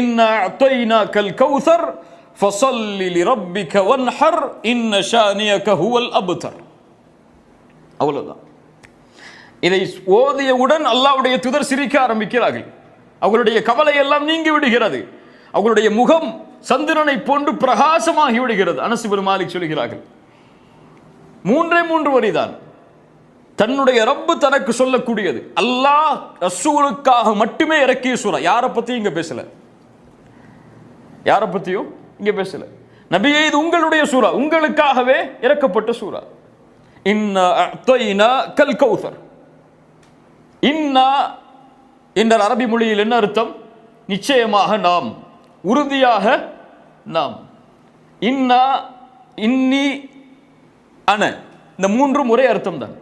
இன்னா அத்தைனா கல் கௌசர் ஃபசல்லி ரப்பிக்க வன்ஹர் இன்ன ஷானியக ஹுவல் அபுதர் அவ்வளோதான் இதை ஓதியவுடன் அல்லாவுடைய துதர் சிரிக்க ஆரம்பிக்கிறார்கள். அவர்களுடைய கவலை எல்லாம் நீங்கி விடுகிறது. அவர்களுடைய முகம் சந்திரனை போன்று பிரகாசமாகி விடுகிறது. அனசு மாலிக் சொல்கிறார்கள். மூன்றே மூன்று வரிதான். தன்னுடைய ரப்பு தனக்கு சொல்லக்கூடியது. அல்லாஹ் ரசூலுக்காக மட்டுமே இறக்கிய சூறா. யாரை பற்றி இங்க பேசலை. யாரை பற்றியும் இங்கே பேசல. நபியே இது உங்களுடைய சூரா உங்களுக்காகவே இறக்கப்பட்ட சூரா இன்னா கல் கௌசர் இன்னா என்ற அரபி மொழியில் என்ன அர்த்தம்? நிச்சயமாக நாம். உறுதியாக நாம். இன்னா இன்னி அன. இந்த மூன்றும் ஒரே அர்த்தம் தான்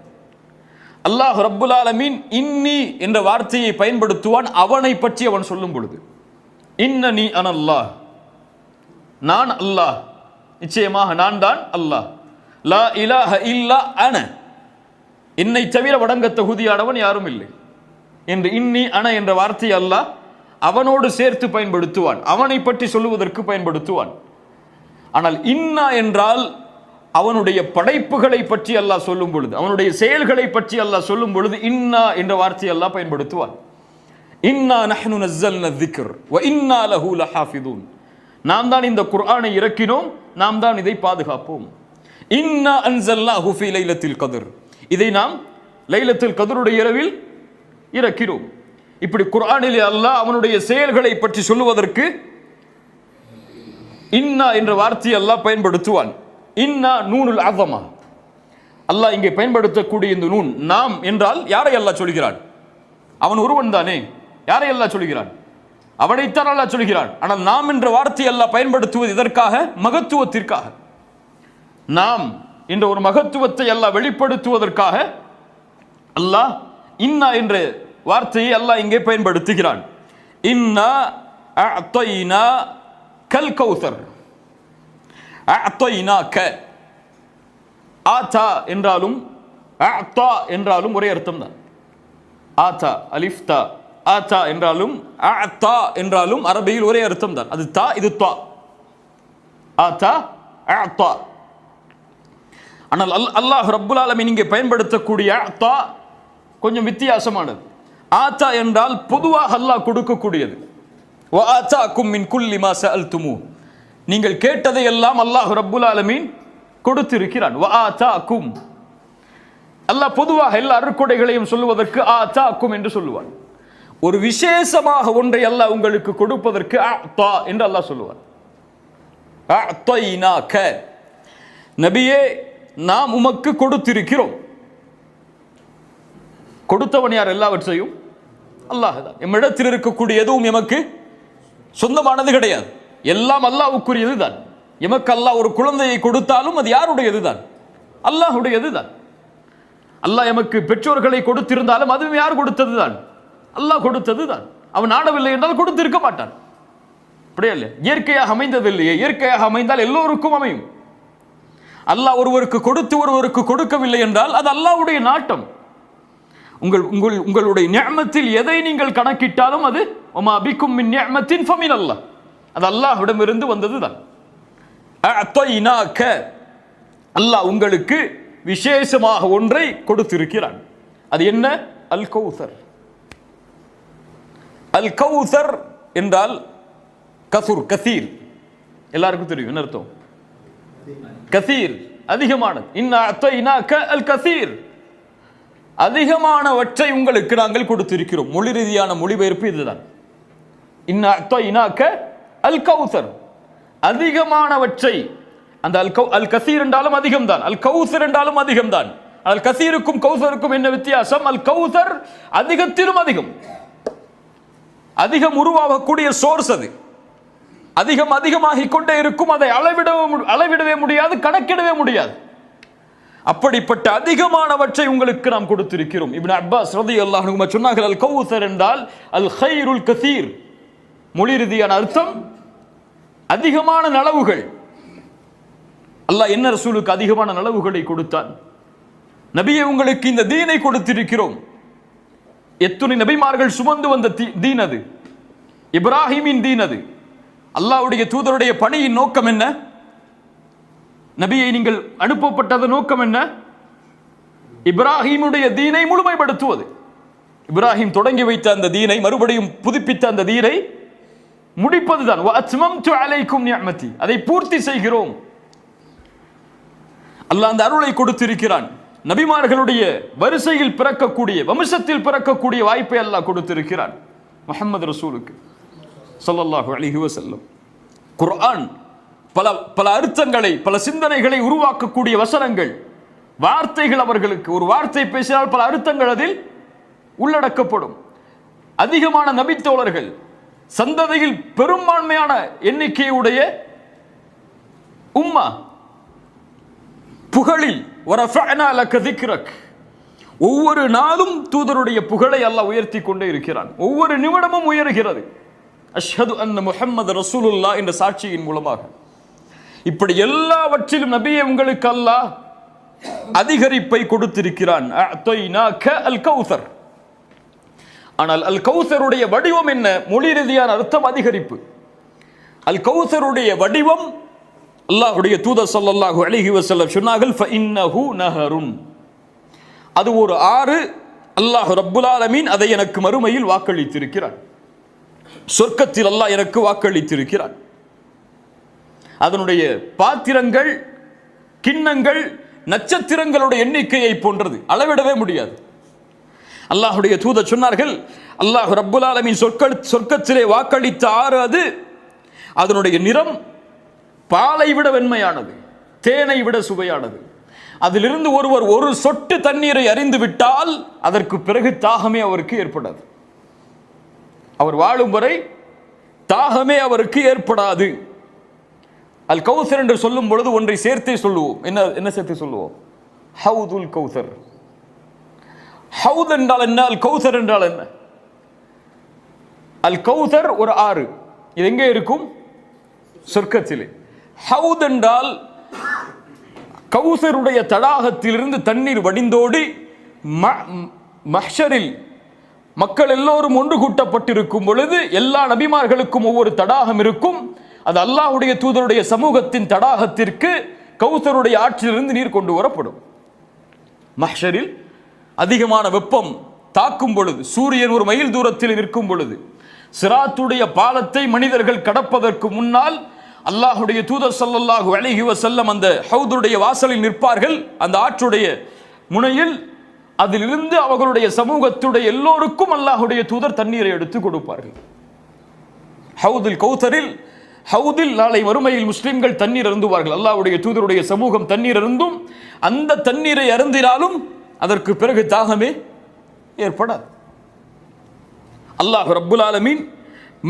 அல்லாஹ் ரப்புல் ஆலமீன் இன்னி என்ற வார்த்தையை பயன்படுத்துவான் அவனை பற்றி அவன் சொல்லும் பொழுது. இன்ன நீ அனல்லாஹ். நான் அல்லாஹ். நிச்சயமாக நான் தான் அல்லாஹ். லா இலாஹ இல்லா அன. என்னை தவிர வடங்க தகுதியானவன் யாரும் இல்லை. என்று இன்னி அன என்ற வார்த்தை அல்லாஹ் அவனோடு சேர்த்து பயன்படுத்துவான். அவனை பற்றி சொல்லுவதற்கு பயன்படுத்துவான். ஆனால் இன்னா என்றால் அவனுடைய படைப்புகளை பற்றி அல்லாஹ் சொல்லும் பொழுது அவனுடைய செயல்களை பற்றி அல்லாஹ் சொல்லும் பொழுது இன்னா என்ற வார்த்தை அல்லாஹ் பயன்படுத்துவான். இன்னா நஹ்னு நஸ்ஸல்ன திக்ர் வ இன்னா லஹு லஹாஃபிதூன். நாம் தான் இந்த குர்ஆனை இறக்கினோம் நாம் தான் இதை பாதுகாப்போம். இன்னா அன்சல்லா ஹுஃபி லைலத்தில் கதிர். இதை நாம் லைலத்தில் கதிருடைய இரவில் இறக்கிறோம் இப்படி குர்ஆனில் அல்லாஹ் அவனுடைய செயல்களை பற்றி சொல்லுவதற்கு இன்னா என்ற வார்த்தையை அல்லாஹ் பயன்படுத்துவான். இன்னா நூனுல் அஸமா. அல்லாஹ் இங்கே பயன்படுத்தக்கூடிய இந்த நூன் நாம் என்றால் யாரை அல்லாஹ் சொல்கிறான்? அவன் ஒருவன் தானே. யாரை அல்லாஹ் சொல்கிறான்? அவனைத்தான் அல்லாஹ் சொல்கிறான். ஆனால் நாம் என்ற வார்த்தையை அல்லாஹ் பயன்படுத்துவது இதற்காக மகத்துவத்திற்காக. நாம் என்ற ஒரு மகத்துவத்தை அல்லாஹ் வெளிப்படுத்துவதற்காக அல்லாஹ் இன்னா என்ற வார்த்தையை அல்லாஹ் இங்கே பயன்படுத்துகிறான். இன்னா அஅத்தைனா கல் கௌசர். க ஆதா என்றாலும் அஅத்தா என்றாலும் ஒரே அர்த்தம் தான் ஆத்தா அலிஃப்தா தா ஆதா என்றாலும் அஅத்தா என்றாலும் அரபியில் ஒரே அர்த்தம் தான். அது தா இது தா. ஆதா அஅத்தா ஆனால் அல் அல்லாஹ் ரப்புல் ஆலமீன் இங்கே பயன்படுத்தக்கூடிய அஅத்தா கொஞ்சம் வித்தியாசமானது. ஆத்தா என்றால் பொதுவாக அல்லாஹ் கொடுக்கக்கூடியது. வ ஆத்தாக்கும் மின் குல்லி மாச அல் துமு நீங்கள் கேட்டதை எல்லாம் அல்லாஹ் ரப்புல் ஆலமீன் கொடுத்திருக்கிறான். வ கும் அல்லாஹ் பொதுவாக எல்லா அருக்குடைகளையும் சொல்லுவதற்கு ஆத்தாக்கும் என்று சொல்லுவான். ஒரு விசேஷமாக ஒன்றை அல்லாஹ் உங்களுக்கு கொடுப்பதற்கு அத்தா என்று அல்லாஹ் சொல்லுவான். அத்தைனாக நபியே நாம் உமக்கு கொடுத்திருக்கிறோம். கொடுத்தவன் யார் எல்லாவற்றையும்? அல்லாஹ் தான். எம்மிடத்தில் இருக்கக்கூடிய எதுவும் எமக்கு சொந்தமானது கிடையாது. எல்லாம் அல்லாவுக்குரியது தான். எமக்கு அல்லாஹ் ஒரு குழந்தையை கொடுத்தாலும் அது யாருடையது தான்? அல்லாஹுடையது தான். அல்லாஹ் எமக்கு பெற்றோர்களை கொடுத்திருந்தாலும் அதுவும் யார் கொடுத்தது தான்? அல்லாஹ் கொடுத்தது தான் அவன் நாடவில்லை என்றால் கொடுத்திருக்க மாட்டான். அப்படியே இல்லை. இயற்கையாக அமைந்தது இல்லையே இயற்கையாக அமைந்தால் எல்லோருக்கும் அமையும். அல்லாஹ் ஒருவருக்கு கொடுத்து ஒருவருக்கு கொடுக்கவில்லை என்றால் அது அல்லாவுடைய நாட்டம். உங்கள் உங்கள் உங்களுடைய நியமத்தில் எதை நீங்கள் கணக்கிட்டாலும் அது ஒமா அபிக்கும் மின் நியமத்தின் ஃபமின் அல்லாஹ் அது அல்லாஹ்விடமிருந்து வந்தது தான் அல்லாஹ் உங்களுக்கு விசேஷமாக ஒன்றை கொடுத்திருக்கிறான். அது என்ன? அல் கௌசர் அல் கௌசர் என்றால் கசூர் கசீர். எல்லாருக்கும் தெரியும் என்ன அர்த்தம்? கசீர் அதிகமானது. இன்னா அல் கசீர் அதிகமானவற்றை உங்களுக்கு நாங்கள் கொடுத்திருக்கிறோம். மொழி ரீதியான மொழிபெயர்ப்பு இதுதான். இன்னா அத்தைனாக்க அல் கௌசர் அதிகமானவற்றை அந்த அல் கௌ அல் கசீர் என்றாலும் அதிகம்தான். அல் கௌசர் என்றாலும் அதிகம்தான். அல் கசீருக்கும் கௌசருக்கும் என்ன வித்தியாசம்? அல் கௌசர் அதிகத்திலும் அதிகம். அதிகம் உருவாகக்கூடிய சோர்ஸ் அது. அதிகம் அதிகமாகிக் கொண்டே இருக்கும் அதை அளவிடவும் அளவிடவே முடியாது கணக்கிடவே முடியாது. அப்படிப்பட்ட அதிகமானவற்றை உங்களுக்கு நாம் கொடுத்திருக்கிறோம். இப்னு அப்பாஸ் ரலியல்லாஹு அல்லாஹ் சொன்னார்கள் அல் கௌசர் என்றால் அல் ஹைருல் கசீர். மொழி ரீதியான அர்த்தம் அதிகமான நலவுகள். அல்லாஹ் என்ன ரசூலுக்கு அதிகமான நலவுகளை கொடுத்தான்? நபியை உங்களுக்கு இந்த தீனை கொடுத்திருக்கிறோம். எத்துணை நபிமார்கள் சுமந்து வந்த தீன் அது. இப்ராஹிமின் தீன் அது. அல்லாவுடைய தூதருடைய பணியின் நோக்கம் என்ன? நபியை நீங்கள் அனுப்பப்பட்டது நோக்கம் என்ன? இப்ராஹிமுடைய தீனை முழுமைப்படுத்துவது. இப்ராஹிம் தொடங்கி வைத்த அந்த தீனை மறுபடியும் புதுப்பித்த அந்த தீனை முடிப்பதுதான். அதை பூர்த்தி செய்கிறோம். அல்லாஹ் அந்த அருளை கொடுத்திருக்கிறான். நபிமார்களுடைய வரிசையில் பிறக்கக்கூடிய வம்சத்தில் பிறக்கக்கூடிய வாய்ப்பை அல்லாஹ் கொடுத்திருக்கிறான். முகமது ரசூலுக்கு சொல்லல்லாஹு அலைஹி வசல்லம் குர்ஆன் பல பல அர்த்தங்களை பல சிந்தனைகளை உருவாக்கக்கூடிய வசனங்கள் வார்த்தைகள் அவர்களுக்கு ஒரு வார்த்தை பேசினால் பல அர்த்தங்கள் அதில் உள்ளடக்கப்படும். அதிகமான நபித்தோழர்கள் சந்ததியில் பெரும்பான்மையான எண்ணிக்கையுடைய உம்மா புகழில் ஒவ்வொரு நாளும் தூதருடைய புகழை அல்லாஹ் உயர்த்தி கொண்டே இருக்கிறான். ஒவ்வொரு நிமிடமும் உயர்கிறது. அஷ்ஹது அன் முஹம்மது ரசூலுல்லா என்ற சாட்சியின் மூலமாக. இப்படி எல்லாவற்றிலும் நபியை உங்களுக்கு அல்லாஹ் அதிகரிப்பை கொடுத்திருக்கிறான். ஆனால் அல் கௌசருடைய வடிவம் என்ன? மொழி ரீதியான அர்த்தம் அதிகரிப்பு. அல் கௌசருடைய வடிவம் அல்லாஹுடைய தூதர் சொல்லல்லாஹு அலைஹி வஸல்லம் சொன்னார்கள் அது ஒரு ஆறு அல்லாஹ் ரப்புலாலமீன் அதை எனக்கு மறுமையில் வாக்களித்திருக்கிறார். சொர்க்கத்தில் அல்லாஹ் எனக்கு வாக்களித்திருக்கிறார். அதனுடைய பாத்திரங்கள் கிண்ணங்கள் நட்சத்திரங்களுடைய எண்ணிக்கையை போன்றது. அளவிடவே முடியாது. அல்லாஹுடைய தூதர் சொன்னார்கள் அல்லாஹ் ரப்புல் ஆலமின் சொற்க சொர்க்கத்திலே வாக்களித்த ஆறு அது அதனுடைய நிறம் பாலை விட வெண்மையானது தேனை விட சுவையானது. அதிலிருந்து ஒருவர் ஒரு சொட்டு தண்ணீரை அறிந்து விட்டால் அதற்கு பிறகு தாகமே அவருக்கு ஏற்படாது. அவர் வாழும் வரை தாகமே அவருக்கு ஏற்படாது. அல் கௌசர் என்று சொல்லும் பொழுது ஒன்றை சேர்த்தே சொல்லுவோம். என்ன என்ன சேர்த்து சொல்லுவோம்? ஹவுதுல் கௌசர். ஹவுத் என்றால் என்ன? அல் கௌசர் என்றால் என்ன? அல் கௌசர் ஒரு ஆறு. இது எங்கே இருக்கும்? சொர்க்கத்திலே. ஹவுத் என்றால் கௌசருடைய தடாகத்திலிருந்து தண்ணீர் வடிந்தோடி ம- மஹ்ஷரில் மக்கள் எல்லோரும் ஒன்று கூட்டப்பட்டிருக்கும் பொழுது எல்லா நபிமார்களுக்கும் ஒவ்வொரு தடாகம் இருக்கும். அது அல்லாஹ்வுடைய தூதருடைய சமூகத்தின் தடாகத்திற்கு கௌசருடைய ஆற்றிலிருந்து நீர் கொண்டு வரப்படும். மஹ்ஷரில் அதிகமான வெப்பம் தாக்கும் பொழுது சூரியன் ஒரு மைல் தூரத்தில் நிற்கும் பொழுது சிராத்துடைய பாலத்தை மனிதர்கள் கடப்பதற்கு முன்னால் அல்லாஹுடைய தூதர் சல்லல்லாஹு அழகி செல்லம் அந்த ஹவுதுடைய வாசலில் நிற்பார்கள். அந்த ஆற்றுடைய முனையில் அதிலிருந்து அவர்களுடைய சமூகத்துடைய எல்லோருக்கும் அல்லாஹுடைய தூதர் தண்ணீரை எடுத்து கொடுப்பார்கள். ஹவுதில் கௌதரில் ஹவுதில் நாளை வறுமையில் முஸ்லிம்கள் தண்ணீர் அருந்துவார்கள். அல்லாஹுடைய தூதருடைய சமூகம் தண்ணீர் அருந்தும் அந்த தண்ணீரை அருந்தினாலும் அதற்கு பிறகு தாகமே ஏற்படாது. அல்லாஹ் ரப்புல் ஆலமீன்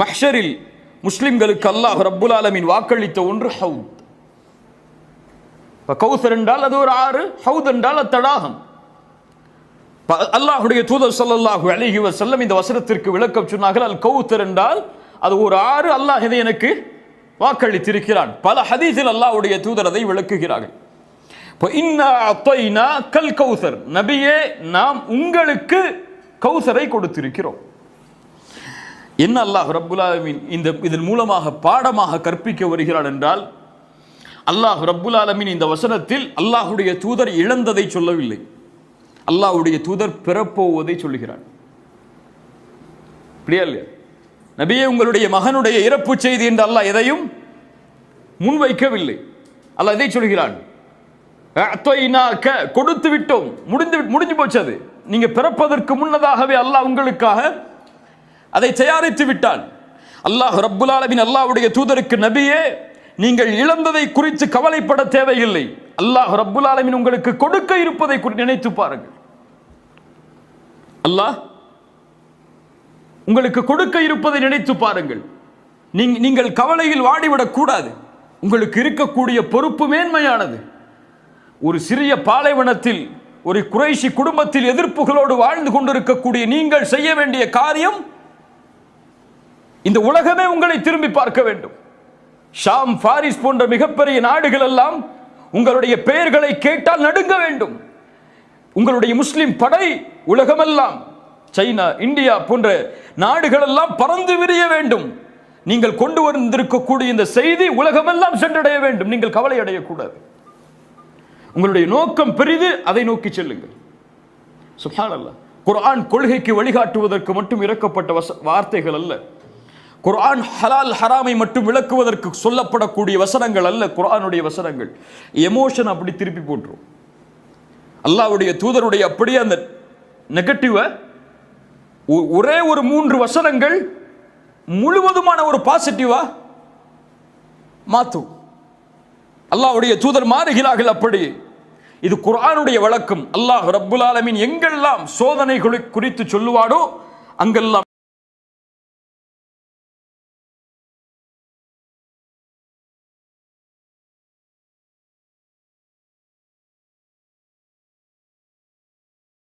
மஹ்ஷரில் முஸ்லிம்களுக்கு அல்லாஹ் ரப்புல் ஆலமின் வாக்களித்த ஒன்று ஹவுத். கௌசர் என்றால் அது ஒரு ஆறு ஹவுத் என்றால் அது தடாகம். ப- தூதர் சல்லாஹு அலிஹி வசல்லம் இந்த வசனத்திற்கு விளக்கம் சொன்னார்கள் அல் கௌத்தர் என்றால் அது ஒரு ஆறு அல்லாஹ் இதை எனக்கு வாக்களித்திருக்கிறான். பல ஹதீஸில் அல்லாஹுடைய தூதர் அதை விளக்குகிறார்கள். இப்போ இன்னா அத்தைனா கல் கௌசர். நபியே நாம் உங்களுக்கு கௌசரை கொடுத்திருக்கிறோம். என்ன அல்லாஹ் ரப்புல் இந்த இதன் மூலமாக பாடமாக கற்பிக்க வருகிறான் என்றால் அல்லாஹ் ரப்புல் இந்த வசனத்தில் அல்லாஹுடைய தூதர் இழந்ததை சொல்லவில்லை. அல்லாஹுடைய தூதர் பிறப்போவதை சொல்லுகிறான் இப்படியா இல்லையா? நபியே உங்களுடைய மகனுடைய இறப்பு செய்தி என்று அல்லாஹ் எதையும் முன்வைக்கவில்லை. அல்லாஹ் இதை சொல்கிறான். கொடுத்து விட்டோம் முடிந்து முடிஞ்சு போச்சு அது. நீங்க பிறப்பதற்கு முன்னதாகவே அல்லாஹ் உங்களுக்காக அதை தயாரித்து விட்டான். அல்லாஹ் ரப்புல் ஆலமீன் அல்லாஹ்வுடைய தூதருக்கு நபியே நீங்கள் இழந்ததை குறித்து கவலைப்பட தேவையில்லை. அல்லாஹ் ரப்புல் ஆலமீன் உங்களுக்கு கொடுக்க இருப்பதை குறி- நினைத்து பாருங்கள். அல்லாஹ் உங்களுக்கு கொடுக்க இருப்பதை நினைத்து பாருங்கள். நீங்கள் கவலையில் வாடிவிடக் கூடாது. உங்களுக்கு இருக்கக்கூடிய பொறுப்பு மேன்மையானது. ஒரு சிறிய பாலைவனத்தில் ஒரு குறைஷி குடும்பத்தில் எதிர்ப்புகளோடு வாழ்ந்து கொண்டிருக்கக்கூடிய நீங்கள் செய்ய வேண்டிய காரியம் இந்த உலகமே உங்களை திரும்பி பார்க்க வேண்டும். ஷாம் பாரிஸ் போன்ற மிகப்பெரிய நாடுகள் எல்லாம் உங்களுடைய பெயர்களை கேட்டால் நடுங்க வேண்டும். உங்களுடைய முஸ்லிம் படை உலகமெல்லாம் சைனா இந்தியா போன்ற நாடுகள் எல்லாம் பறந்து விரிய வேண்டும். நீங்கள் கொண்டு வந்திருக்கக்கூடிய இந்த செய்தி உலகமெல்லாம் சென்றடைய வேண்டும். நீங்கள் கவலை அடையக்கூடாது. உங்களுடைய நோக்கம் பெரிது அதை நோக்கி செல்லுங்கள். சுப்ஹானல்லாஹ் குர்ஆன் கொள்கைக்கு வழிகாட்டுவதற்கு மட்டும் இறக்கப்பட்ட வச வார்த்தைகள் அல்ல. குர்ஆன் ஹலால் ஹராமை மட்டும் விளக்குவதற்கு சொல்லப்படக்கூடிய வசனங்கள் அல்ல குர்ஆனுடைய வசனங்கள். எமோஷன் அப்படி திருப்பி போட்டுரும். அல்லாவுடைய தூதருடைய அப்படியே அந்த நெகட்டிவை ஒரே ஒரு மூன்று வசனங்கள் முழுவதுமான ஒரு பாசிட்டிவா மாத்தும். அல்லாவுடைய தூதர் மாறுகிறார்கள் அப்படி. இது குர்ஆனுடைய வழக்கம். அல்லாஹ் ரப்புல் ஆலமின் எங்கெல்லாம் சோதனைகளை குறித்து சொல்லுவாடோ அங்கெல்லாம்